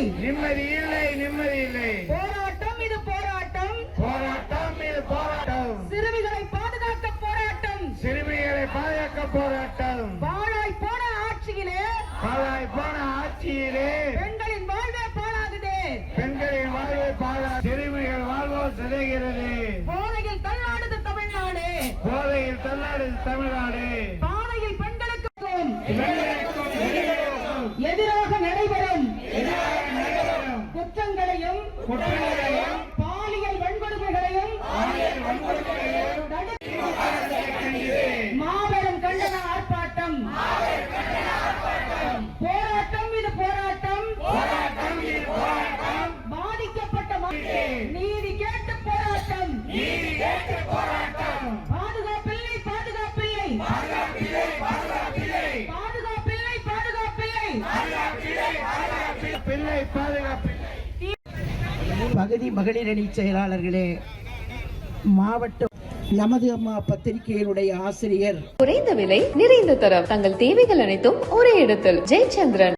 நிம்மதி இல்லை நிம்மதி இல்லை. போராட்டம் இது போராட்டம். போராட்டம் இது போராட்டம். சிறுமிகளை பாதுகாக்க போராட்டம். சிறுமிகளை பாதுகாக்க போராட்டம். பாழாய் போன ஆட்சியிலே பாழாய் போன ஆட்சியிலே. பெண்களின் வாழ்வே பாழாகுதே. பெண்களின் வாழ்வை பாழா சிறுமிகள் வாழ்வோ சிதைகிறது. போதையில் தள்ளாடுது தமிழ்நாடு. போதையில் தள்ளாடுது தமிழ்நாடு. பாதையில் பெண்களுக்கும் எதிராக குற்றங்களையும் பாலியல் வன்கொடுமைகளையும் மாபெரும் கண்டன ஆர்ப்பாட்டம். போராட்டம் இது போராட்டம். போராட்டம் இது போராட்டம். பாதிக்கப்பட்ட மக்கள் நீதி கேட்டு போராட்டம். நீதி கேட்டு போராட்டம். பாதுகாப்பில்லை பாதுகாப்பில்லை. பாதுகாப்பில்லை பாதுகாப்பில்லை. பாதுகாப்பில்லை பாதுகாப்பில்லை. பாதுகாப்பில்லை. மகதி மகளிர் அணி செயலாளர்களே மாவட்ட நமது அம்மா பத்திரிகையினுடைய ஆசிரியர். குறைந்த விலை நிறைந்த தரம். தங்கள் தேவைகள் அனைத்தும் ஒரே இடத்தில். ஜெயச்சந்திரன்.